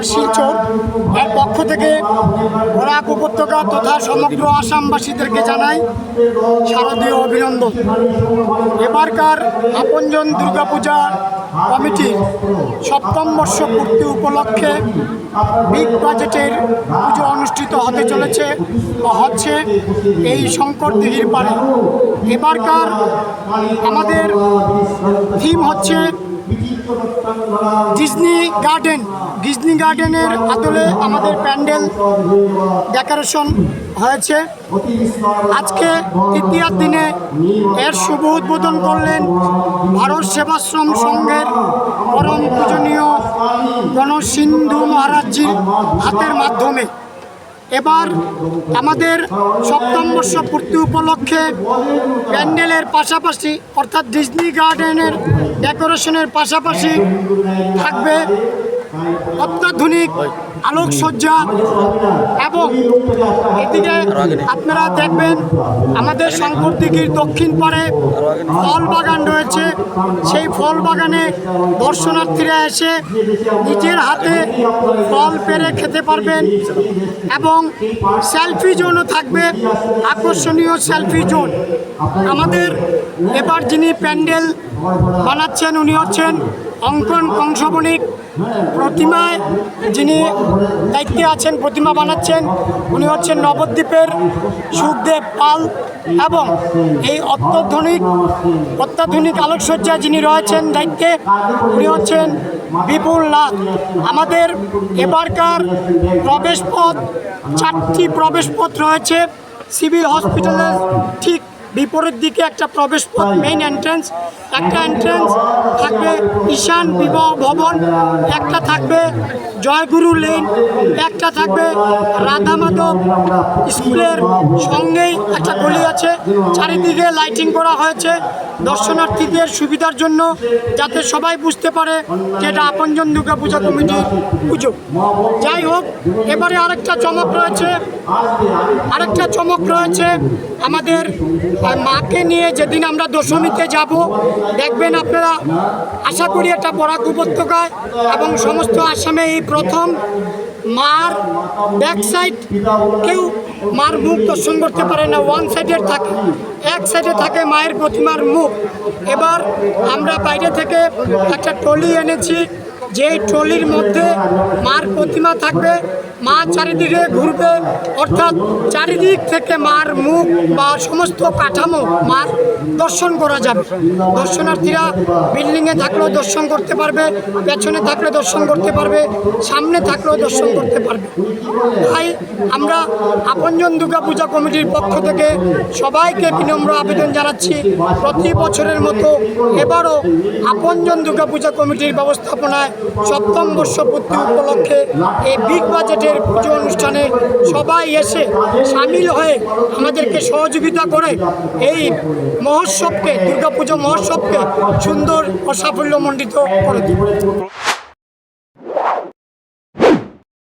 পরিবার শিলচর। এর পক্ষ থেকে বরাক উপত্যকা তথা সমগ্র আসামবাসীদেরকে জানাই শারদীয় অভিনন্দন। এবারকার আপনজন দুর্গাপূজা কমিটির সপ্তম বর্ষ পূর্তি উপলক্ষে বিগ বাজেটের পুজো অনুষ্ঠিত হতে চলেছে বা হচ্ছে এই শঙ্কর দিঘির পারে এবারকার আমাদের থিম হচ্ছে ডিজনি গার্ডেন ডিজনি গার্ডেনের আদলে আমাদের প্যান্ডেল ডেকোরেশন হয়েছে। আজকে তৃতীয় দিনে এর শুভ উদ্বোধন করলেন ভারত সেবাশ্রম সংঘের পরম পূজনীয় গণসিন্ধু মহারাজজির হাতের মাধ্যমে। এবার আমাদের সপ্তম বর্ষ পূর্তি উপলক্ষে প্যান্ডেলের পাশাপাশি অর্থাৎ ডিজনি গার্ডেনের ডেকোরেশনের পাশাপাশি থাকবে অত্যাধুনিক আলোকসজ্জা এবং এদিকে আপনারা দেখবেন আমাদের শঙ্কর দিঘির দক্ষিণ পারে ফল বাগান রয়েছে। সেই ফল বাগানে দর্শনার্থীরা এসে নিজের হাতে ফল পেরে খেতে পারবেন এবং সেলফি জোনও থাকবে, আকর্ষণীয় সেলফি জোন। আমাদের এবার যিনি প্যান্ডেল বানাচ্ছেন, উনি হচ্ছেন অঙ্কন কংসবণিক প্রতিমায় যিনি দায়িত্বে আছেন, প্রতিমা বানাচ্ছেন, উনি হচ্ছেন নবদ্বীপের সুখদেব পাল এবং এই অত্যাধুনিক অত্যাধুনিক আলোকসজ্জায় যিনি রয়েছেন দায়িত্বে, উনি হচ্ছেন বিপুল নাথ। আমাদের এবারকার প্রবেশপথ, চারটি প্রবেশপথ রয়েছে, সিভিল হসপিটালের ঠিক বিপরীত দিকে একটা প্রবেশ পথ মেইন এন্ট্রান্স একটা এন্ট্রান্স থাকবে ঈশান বিবাহ ভবন, একটা থাকবে জয়গুরু লেন একটা থাকবে রাধা মাধব স্কুলের সঙ্গেই একটা গলি আছে। চারিদিকে লাইটিং করা হয়েছে দর্শনার্থীদের সুবিধার জন্য যাতে সবাই বুঝতে পারে যে এটা আপনজন দুর্গা পূজা কমিটির পুজো। যাই হোক, এবারে আরেকটা চমক রয়েছে, আরেকটা চমক রয়েছে আমাদের মাকে নিয়ে যেদিন আমরা দশমীতে যাব, দেখবেন আপনারা আশা করি এটা বরাক উপত্যকায় এবং সমস্ত আসামে এই প্রথম মার ব্যাক সাইড কেউ মার মুখ দর্শন করতে পারে না ওয়ান সাইডের থাকে, এক সাইডে থাকে মায়ের প্রতিমার মুখ। এবার আমরা বাইরে থেকে একটা টলি এনেছি, যেই ট্রলির মধ্যে মার প্রতিমা থাকবে। মা চারিদিকে ঘুরবে। অর্থাৎ চারিদিক থেকে মার মুখ বা সমস্ত কাঠামো মার দর্শন করা যাবে। দর্শনার্থীরা বিল্ডিংয়ে থাকলেও দর্শন করতে পারবে, পেছনে থাকলে দর্শন করতে পারবে, সামনে থাকলেও দর্শন করতে পারবে। তাই আমরা আপনজন দুর্গা পূজা কমিটির পক্ষ থেকে সবাইকে বিনম্র আবেদন জানাচ্ছি। প্রতি বছরের মতো এবারও আপনজন দুর্গা পূজা কমিটির ব্যবস্থাপনায় সপ্তম বর্ষ পূর্তি উপলক্ষে এই বিগ বাজেটের পুজো অনুষ্ঠানে সবাই এসে সামিল হয়ে আমাদেরকে সহযোগিতা করে এই মহোৎসবকে, দুর্গাপুজো মহোৎসবকে সুন্দর ও সাফল্যমণ্ডিত করে দেবে